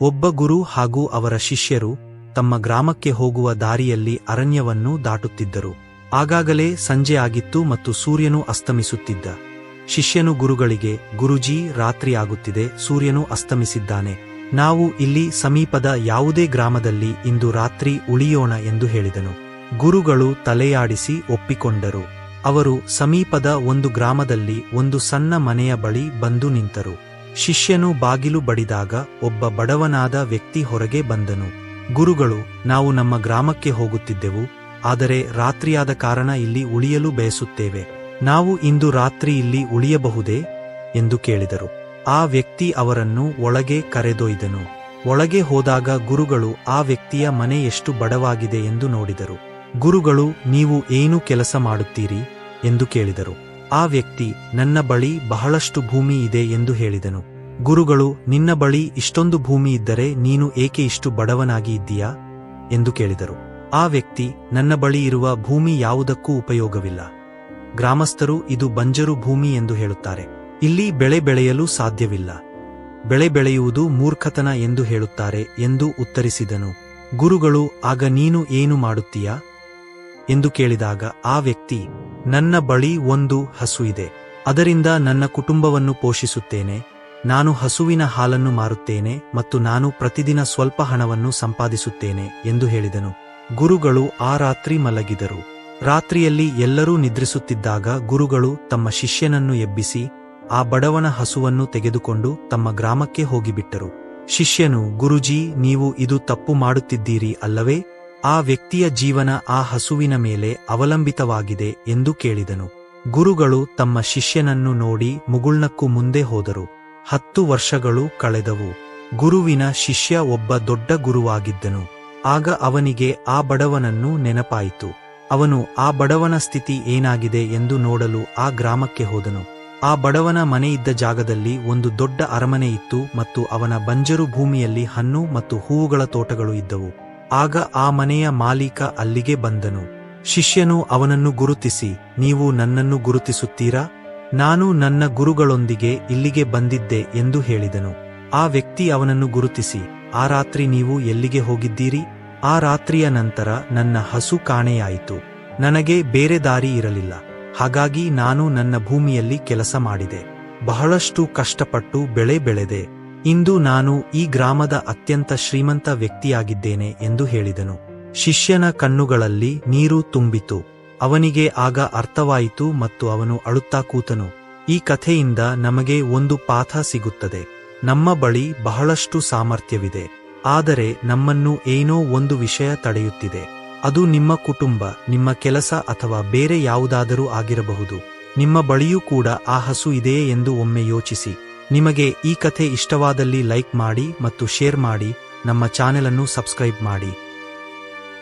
ಒಬ್ಬ ಗುರು ಹಾಗೂ ಅವರ ಶಿಷ್ಯರು ತಮ್ಮ ಗ್ರಾಮಕ್ಕೆ ಹೋಗುವ ದಾರಿಯಲ್ಲಿ ಅರಣ್ಯವನ್ನು ದಾಟುತ್ತಿದ್ದರು. ಆಗಾಗಲೇ ಸಂಜೆ ಆಗಿತ್ತು ಮತ್ತು ಸೂರ್ಯನು ಅಸ್ತಮಿಸುತ್ತಿದ್ದ. ಶಿಷ್ಯನು ಗುರುಗಳಿಗೆ, ಗುರುಜಿ, ರಾತ್ರಿ ಆಗುತ್ತಿದೆ, ಸೂರ್ಯನು ಅಸ್ತಮಿಸಿದ್ದಾನೆ. ನಾವು ಇಲ್ಲಿ ಸಮೀಪದ ಯಾವುದೇ ಗ್ರಾಮದಲ್ಲಿ ಇಂದು ರಾತ್ರಿ ಉಳಿಯೋಣ ಎಂದು ಹೇಳಿದನು. ಗುರುಗಳು ತಲೆಯಾಡಿಸಿ ಒಪ್ಪಿಕೊಂಡರು. ಅವರು ಸಮೀಪದ ಒಂದು ಗ್ರಾಮದಲ್ಲಿ ಒಂದು ಸಣ್ಣ ಮನೆಯ ಬಳಿ ಬಂದು ನಿಂತರು. ಶಿಷ್ಯನು ಬಾಗಿಲು ಬಡಿದಾಗ ಒಬ್ಬ ಬಡವನಾದ ವ್ಯಕ್ತಿ ಹೊರಗೆ ಬಂದನು. ಗುರುಗಳು, ನಾವು ನಮ್ಮ ಗ್ರಾಮಕ್ಕೆ ಹೋಗುತ್ತಿದ್ದೆವು, ಆದರೆ ರಾತ್ರಿಯಾದ ಕಾರಣ ಇಲ್ಲಿ ಉಳಿಯಲು ಬಯಸುತ್ತೇವೆ. ನಾವು ಇಂದು ರಾತ್ರಿ ಇಲ್ಲಿ ಉಳಿಯಬಹುದೇ? ಎಂದು ಕೇಳಿದರು. ಆ ವ್ಯಕ್ತಿ ಅವರನ್ನು ಒಳಗೆ ಕರೆದೊಯ್ದನು. ಒಳಗೆ ಹೋದಾಗ ಗುರುಗಳು ಆ ವ್ಯಕ್ತಿಯ ಮನೆ ಎಷ್ಟು ಬಡವಾಗಿದೆ ಎಂದು ನೋಡಿದರು. ಗುರುಗಳು, ನೀವು ಏನು ಕೆಲಸ ಮಾಡುತ್ತೀರಿ? ಎಂದು ಕೇಳಿದರು. ಆ ವ್ಯಕ್ತಿ ನನ್ನ ಬಳಿ ಬಹಳಷ್ಟು ಭೂಮಿ ಇದೆ ಎಂದು ಹೇಳಿದನು. ಗುರುಗಳು, ನಿನ್ನ ಬಳಿ ಇಷ್ಟೊಂದು ಭೂಮಿ ಇದ್ದರೆ ನೀನು ಏಕೆ ಇಷ್ಟು ಬಡವನಾಗಿ ಇದ್ದೀಯಾ? ಎಂದು ಕೇಳಿದರು. ಆ ವ್ಯಕ್ತಿ, ನನ್ನ ಬಳಿ ಇರುವ ಭೂಮಿ ಯಾವುದಕ್ಕೂ ಉಪಯೋಗವಿಲ್ಲ. ಗ್ರಾಮಸ್ಥರು, ಇದು ಬಂಜರು ಭೂಮಿ ಎಂದು ಹೇಳುತ್ತಾರೆ. ಇಲ್ಲಿ ಬೆಳೆ ಬೆಳೆಯಲು ಸಾಧ್ಯವಿಲ್ಲ. ಬೆಳೆ ಬೆಳೆಯುವುದು ಮೂರ್ಖತನ ಎಂದು ಹೇಳುತ್ತಾರೆ ಎಂದು ಉತ್ತರಿಸಿದನು. ಗುರುಗಳು, ಆಗ ನೀನು ಏನು ಮಾಡುತ್ತೀಯಾ? ಎಂದು ಕೇಳಿದಾಗ ಆ ವ್ಯಕ್ತಿ, ನನ್ನ ಬಳಿ ಒಂದು ಹಸು ಇದೆ, ಅದರಿಂದ ನನ್ನ ಕುಟುಂಬವನ್ನು ಪೋಷಿಸುತ್ತೇನೆ, ನಾನು ಹಸುವಿನ ಹಾಲನ್ನು ಮಾರುತ್ತೇನೆ ಮತ್ತು ನಾನು ಪ್ರತಿದಿನ ಸ್ವಲ್ಪ ಹಣವನ್ನು ಸಂಪಾದಿಸುತ್ತೇನೆ ಎಂದು ಹೇಳಿದನು. ಗುರುಗಳು ಆ ರಾತ್ರಿ ಮಲಗಿದರು. ರಾತ್ರಿಯಲ್ಲಿ ಎಲ್ಲರೂ ನಿದ್ರಿಸುತ್ತಿದ್ದಾಗ ಗುರುಗಳು ತಮ್ಮ ಶಿಷ್ಯನನ್ನು ಎಬ್ಬಿಸಿ, ಆ ಬಡವನ ಹಸುವನ್ನು ತೆಗೆದುಕೊಂಡು ತಮ್ಮ ಗ್ರಾಮಕ್ಕೆ ಹೋಗಿಬಿಟ್ಟರು. ಶಿಷ್ಯನು, ಗುರುಜಿ, ನೀವು ಇದು ತಪ್ಪು ಮಾಡುತ್ತಿದ್ದೀರಿ ಅಲ್ಲವೇ? ಆ ವ್ಯಕ್ತಿಯ ಜೀವನ ಆ ಹಸುವಿನ ಮೇಲೆ ಅವಲಂಬಿತವಾಗಿದೆ ಎಂದು ಕೇಳಿದನು. ಗುರುಗಳು ತಮ್ಮ ಶಿಷ್ಯನನ್ನು ನೋಡಿ ಮುಗುಳ್ನಕ್ಕೂ ಮುಂದೆ ಹೋದರು. ಹತ್ತು ವರ್ಷಗಳು ಕಳೆದವು. ಗುರುವಿನ ಶಿಷ್ಯ ಒಬ್ಬ ದೊಡ್ಡ ಗುರುವಾಗಿದ್ದನು. ಆಗ ಅವನಿಗೆ ಆ ಬಡವನನ್ನು ನೆನಪಾಯಿತು. ಅವನು, ಆ ಬಡವನ ಸ್ಥಿತಿ ಏನಾಗಿದೆ ಎಂದು ನೋಡಲು ಆ ಗ್ರಾಮಕ್ಕೆ ಹೋದನು. ಆ ಬಡವನ ಮನೆಯಿದ್ದ ಜಾಗದಲ್ಲಿ ಒಂದು ದೊಡ್ಡ ಅರಮನೆ ಇತ್ತು ಮತ್ತು ಅವನ ಬಂಜರು ಭೂಮಿಯಲ್ಲಿ ಹಣ್ಣು ಮತ್ತು ಹೂವುಗಳ ತೋಟಗಳು ಇದ್ದವು. ಆಗ ಆ ಮನೆಯ ಮಾಲೀಕ ಅಲ್ಲಿಗೆ ಬಂದನು. ಶಿಷ್ಯನು ಅವನನ್ನು ಗುರುತಿಸಿ, ನೀವು ನನ್ನನ್ನು ಗುರುತಿಸುತ್ತೀರಾ? ನಾನು ನನ್ನ ಗುರುಗಳೊಂದಿಗೆ ಇಲ್ಲಿಗೆ ಬಂದಿದ್ದೆ ಎಂದು ಹೇಳಿದನು. ಆ ವ್ಯಕ್ತಿ ಅವನನ್ನು ಗುರುತಿಸಿ, ಆ ರಾತ್ರಿ ನೀವು ಎಲ್ಲಿಗೆ ಹೋಗಿದ್ದೀರಿ? ಆ ರಾತ್ರಿಯ ನಂತರ ನನ್ನ ಹಸು ಕಾಣೆಯಾಯಿತು. ನನಗೆ ಬೇರೆ ದಾರಿ ಇರಲಿಲ್ಲ. ಹಾಗಾಗಿ ನಾನು ನನ್ನ ಭೂಮಿಯಲ್ಲಿ ಕೆಲಸ ಮಾಡಿದೆ. ಬಹಳಷ್ಟು ಕಷ್ಟಪಟ್ಟು ಬೆಳೆ ಬೆಳೆದೆ. ಇಂದು ನಾನು ಈ ಗ್ರಾಮದ ಅತ್ಯಂತ ಶ್ರೀಮಂತ ವ್ಯಕ್ತಿಯಾಗಿದ್ದೇನೆ ಎಂದು ಹೇಳಿದನು. ಶಿಷ್ಯನ ಕಣ್ಣುಗಳಲ್ಲಿ ನೀರು ತುಂಬಿತು. ಅವನಿಗೆ ಆಗ ಅರ್ಥವಾಯಿತು ಮತ್ತು ಅವನು ಅಳುತ್ತಾ ಕೂತನು. ಈ ಕಥೆಯಿಂದ ನಮಗೆ ಒಂದು ಪಾಠ ಸಿಗುತ್ತದೆ. ನಮ್ಮ ಬಳಿ ಬಹಳಷ್ಟು ಸಾಮರ್ಥ್ಯವಿದೆ. ಆದರೆ ನಮ್ಮನ್ನು ಏನೋ ಒಂದು ವಿಷಯ ತಡೆಯುತ್ತಿದೆ. ಅದು ನಿಮ್ಮ ಕುಟುಂಬ, ನಿಮ್ಮ ಕೆಲಸ ಅಥವಾ ಬೇರೆ ಯಾವುದಾದರೂ ಆಗಿರಬಹುದು. ನಿಮ್ಮ ಬಳಿಯೂ ಕೂಡ ಆ ಹಸು ಇದೆಯೇ ಎಂದು ಒಮ್ಮೆ ಯೋಚಿಸಿ. ನಿಮಗೆ ಈ ಕಥೆ ಇಷ್ಟವಾದಲ್ಲಿ ಲೈಕ್ ಮಾಡಿ ಮತ್ತು ಶೇರ್ ಮಾಡಿ ನಮ್ಮ ಚಾನೆಲ್ ಅನ್ನು ಸಬ್ಸ್ಕ್ರೈಬ್ ಮಾಡಿ.